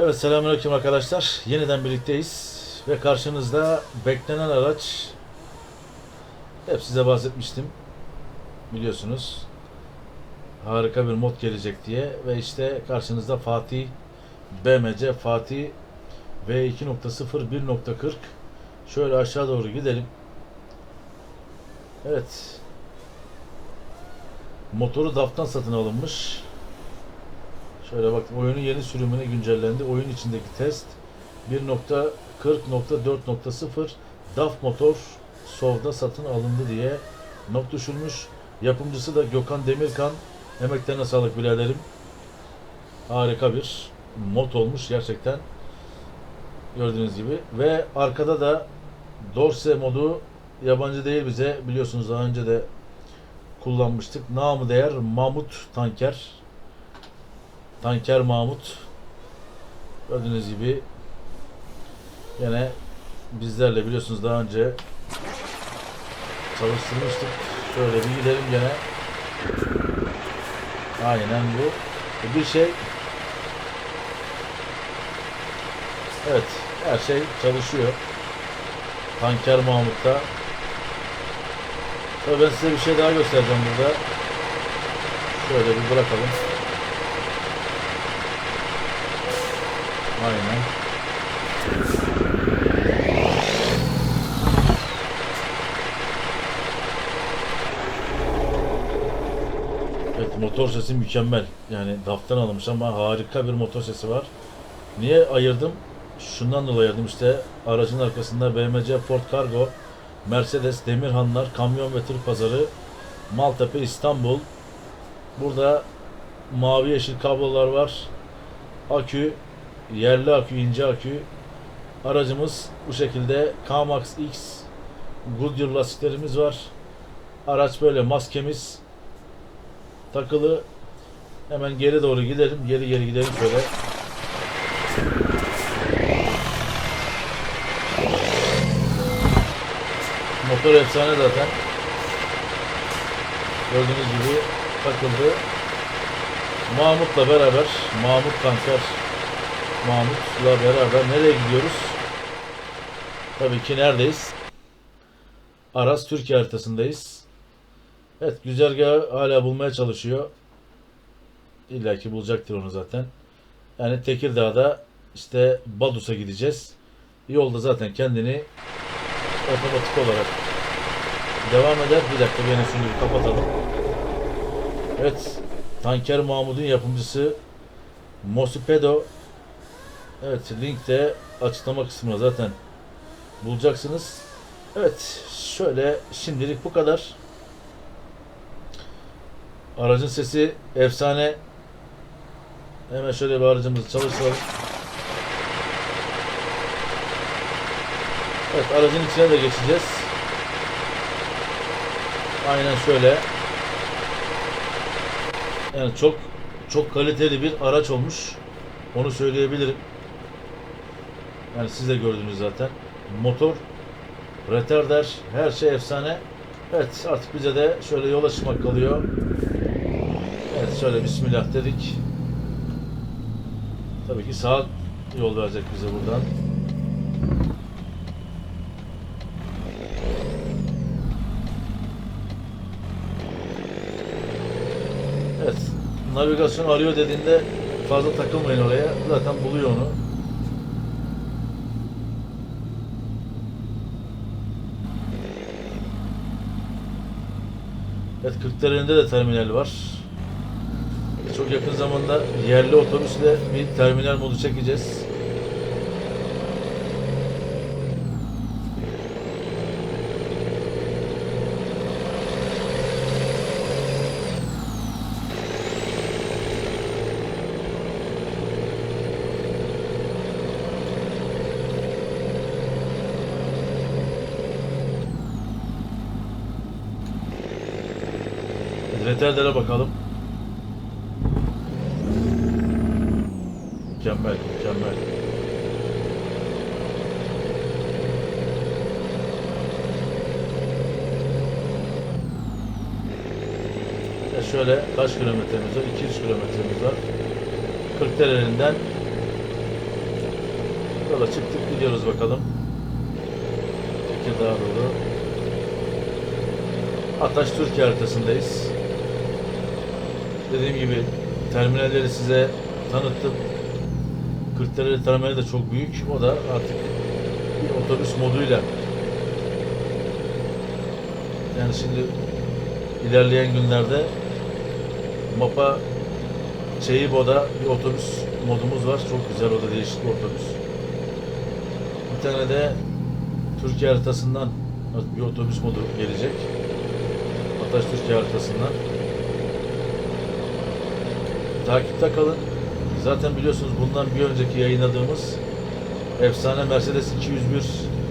Evet selamünaleyküm arkadaşlar. Yeniden birlikteyiz ve karşınızda beklenen araç. Hep size bahsetmiştim. Biliyorsunuz. Harika bir mod gelecek diye ve işte karşınızda Fatih BMC Fatih V2.0 1.40 Şöyle aşağı doğru gidelim. Evet. Motoru DAF'tan satın alınmış. Şöyle bak oyunun yeni sürümüne güncellendi. Oyun içindeki test 1.40.4.0 DAF motor SOV'da satın alındı diye not düşülmüş. Yapımcısı da Gökhan Demirkan. Emeklerine sağlık biraderim. Harika bir mod olmuş gerçekten. Gördüğünüz gibi. Ve arkada da Dorse modu yabancı değil bize. Biliyorsunuz daha önce de kullanmıştık. Namı değer Mamut tanker. Tanker Mahmut gördüğünüz gibi yine bizlerle biliyorsunuz daha önce çalıştırmıştık. Şöyle bir gidelim gene. Aynen bu. Bir şey Evet, her şey çalışıyor. Tanker Mahmut'ta. Tabii ben size bir şey daha göstereceğim burada. Şöyle bir bırakalım. Aynen. Evet motor sesi mükemmel. Yani DAF'tan alınmış ama harika bir motor sesi var. Niye ayırdım? Şundan dolayı ayırdım işte aracın arkasında BMC Ford Cargo, Mercedes, Demirhanlar, Kamyon ve Tır Pazarı, Maltepe, İstanbul. Burada mavi yeşil kablolar var. Akü, yerli akü, ince akü. Aracımız bu şekilde K-Max X Goodyear lastiklerimiz var. Araç böyle maskemiz takılı. Hemen geri doğru gidelim. Geri geri gidelim şöyle. Motor efsane zaten. Gördüğünüz gibi takıldı. Mahmut'la beraber Mahmut Kanser Mahmut'la beraber nereye gidiyoruz? Tabii ki neredeyiz? Aras Türkiye haritasındayız. Evet güzergahı hala bulmaya çalışıyor. İlla ki bulacaktır onu zaten. Yani Tekirdağ'da işte Badus'a gideceğiz. Yolda zaten kendini otomatik olarak devam eder. Bir dakika gene şunu bir kapatalım. Evet. Tanker Mahmud'un yapımcısı Mosipedo Evet link de açıklama kısmına zaten bulacaksınız. Evet şöyle şimdilik bu kadar. Aracın sesi efsane. Hemen şöyle bir aracımızı çalıştıralım. Evet aracın içine de geçeceğiz. Aynen şöyle. Yani çok çok kaliteli bir araç olmuş. Onu söyleyebilirim. Yani siz de gördünüz zaten. Motor, retarder, her şey efsane. Evet artık bize de şöyle yola çıkmak kalıyor. Evet şöyle bismillah dedik. Tabii ki sağ yol verecek bize buradan. Evet. Navigasyon arıyor dediğinde fazla takılmayın oraya. Zaten buluyor onu. Evet Kırklareli'nde de terminal var. Çok yakın zamanda yerli otobüsle bir terminal modu çekeceğiz. Retardere bakalım. Mükemmel, mükemmel. E şöyle kaç kilometremiz var? 200 kilometremiz var. Kırklareli'nden Yola çıktık gidiyoruz bakalım. Tekirdağ doğru. Ataş Türkiye haritasındayız. Dediğim gibi terminalleri size tanıttım. Kırklareli terminali de çok büyük. O da artık bir otobüs moduyla yani şimdi ilerleyen günlerde MAPA Çeyibo'da bir otobüs modumuz var. Çok güzel o da değişik bir otobüs. Bir tane de Türkiye haritasından bir otobüs modu gelecek. Ataş Türkiye haritasından. Takipte kalın. Zaten biliyorsunuz bundan bir önceki yayınladığımız efsane Mercedes 201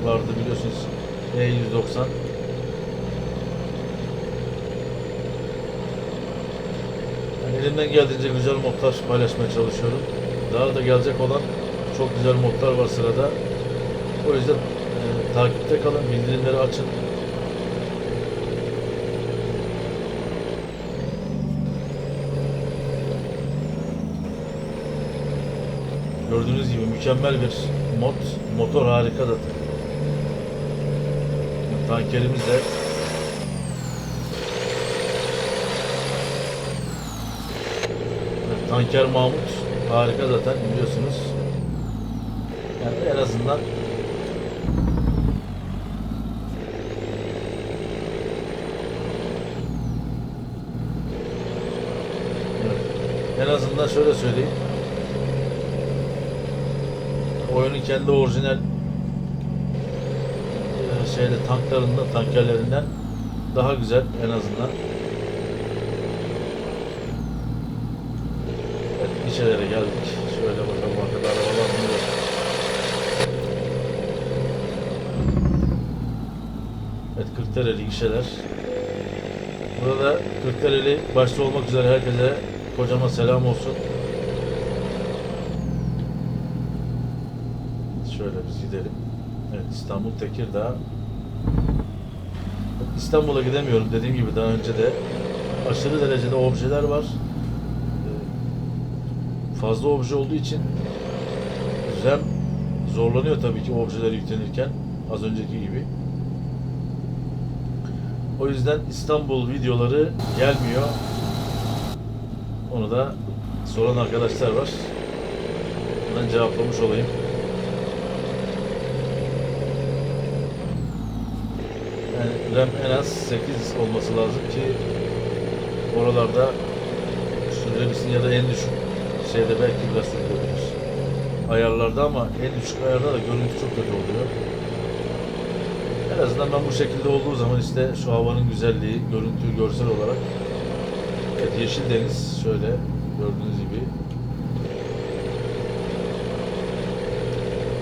vardı biliyorsunuz. E190. Yani elimden geldiğince güzel modlar paylaşmaya çalışıyorum. Daha da gelecek olan çok güzel modlar var sırada. O yüzden e, takipte kalın, bildirimleri açın. Gördüğünüz gibi mükemmel bir mod. Motor harika da. Tankerimiz de Tanker Mahmut harika zaten biliyorsunuz. Yani en azından. En azından şöyle söyleyeyim. Oyunun kendi orijinal e, şeyde tanklarından, tankerlerinden daha güzel en azından. Evet, gişelere geldik. Şöyle bakalım arkada arabalar mı. Evet, Kırklareli gişeler. Burada Kırklareli başta olmak üzere herkese kocaman selam olsun. Şöyle biz gidelim. Evet İstanbul Tekirdağ. İstanbul'a gidemiyorum dediğim gibi daha önce de aşırı derecede objeler var. Ee, Fazla obje olduğu için RAM zorlanıyor tabii ki objeler yüklenirken az önceki gibi. O yüzden İstanbul videoları gelmiyor. Onu da soran arkadaşlar var. Ben cevaplamış olayım. Yani RAM en az 8 olması lazım ki oralarda sürdürebilsin ya da en düşük şeyde belki biraz sürdürebilir. Ayarlarda ama en düşük ayarda da görüntü çok kötü oluyor. En azından ben bu şekilde olduğu zaman işte şu havanın güzelliği, görüntü, görsel olarak evet, yeşil deniz şöyle gördüğünüz gibi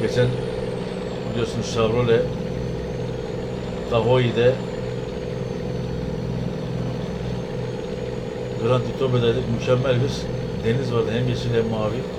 geçen biliyorsunuz Chevrolet Tahoe'de Grand Utopia'daydık. Mükemmel bir deniz vardı. Hem yeşil hem mavi.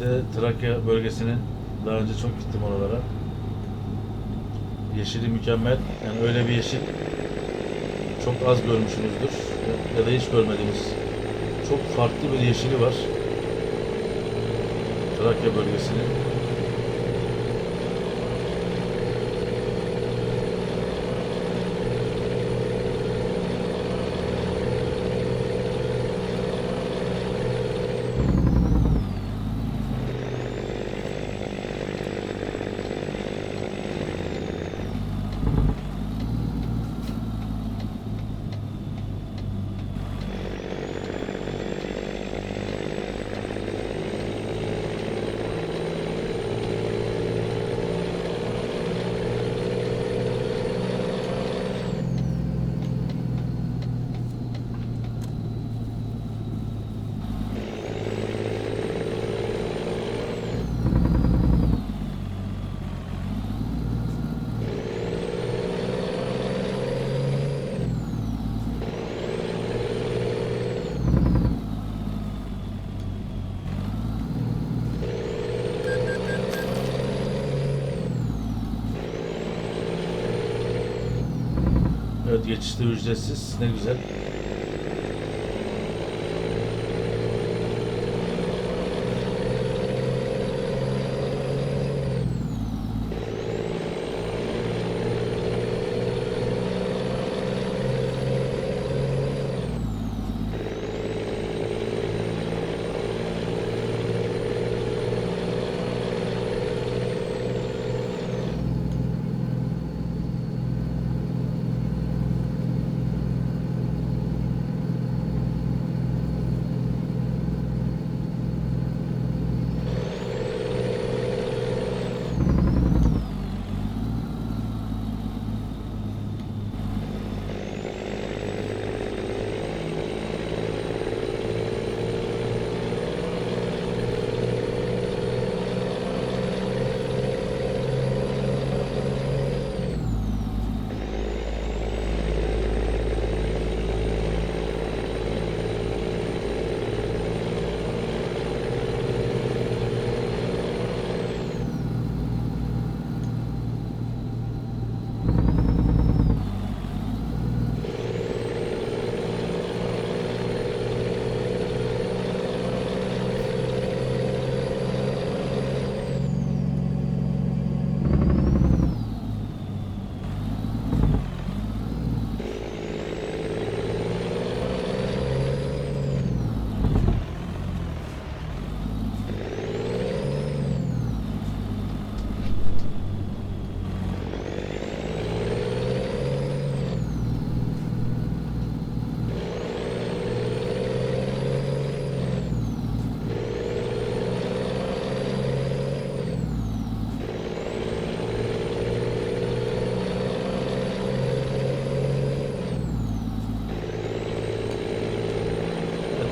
De Trakya bölgesinin daha önce çok gittim oralara. Yeşili mükemmel. Yani öyle bir yeşil çok az görmüşsünüzdür. Ya da hiç görmediğiniz çok farklı bir yeşili var. Trakya bölgesinin. Geçişte ücretsiz. Ne güzel.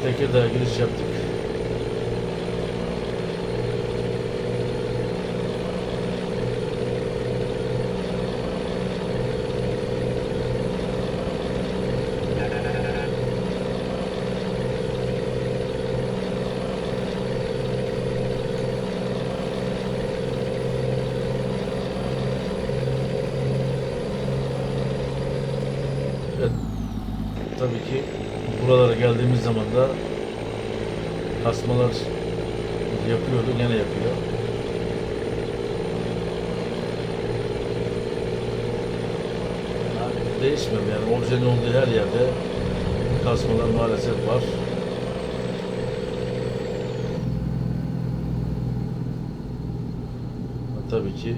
Tekirdağ'a giriş yaptık. Evet. Tabii ki buralara geldiğimiz zaman da kasmalar yapıyordu, gene yapıyor. Yani değişmiyor yani orijinal olduğu her yerde kasmalar maalesef var. Tabii ki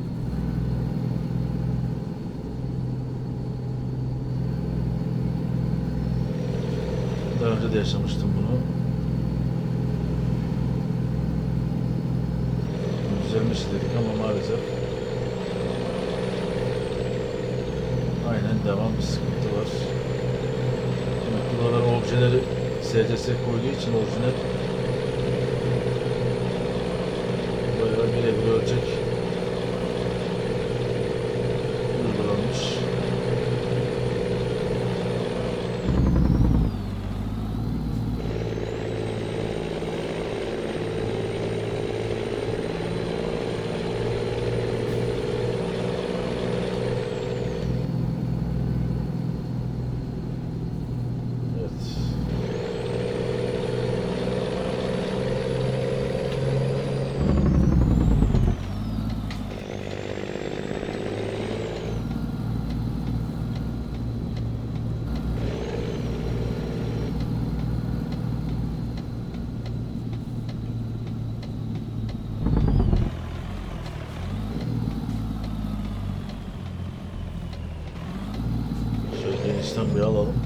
önce de yaşamıştım bunu. Düzelmiş dedik ama maalesef aynen devam bir sıkıntı var. Ki buralara objeleri SCS koyduğu için orijinal bayağı birebir ölçek alalım.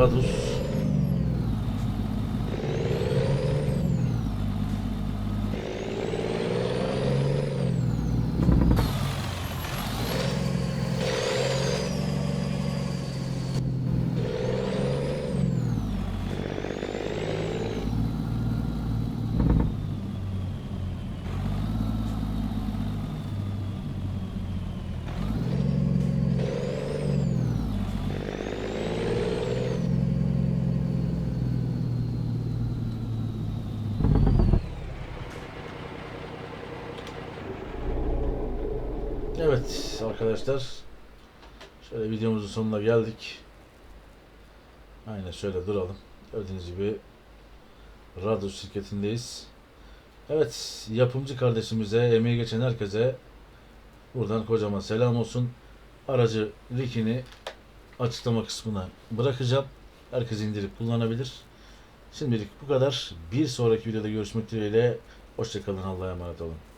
Evet Evet arkadaşlar. Şöyle videomuzun sonuna geldik. Aynen şöyle duralım. Gördüğünüz gibi Radus şirketindeyiz. Evet yapımcı kardeşimize, emeği geçen herkese buradan kocaman selam olsun. Aracı linkini açıklama kısmına bırakacağım. Herkes indirip kullanabilir. Şimdilik bu kadar. Bir sonraki videoda görüşmek dileğiyle. Hoşçakalın. Allah'a emanet olun.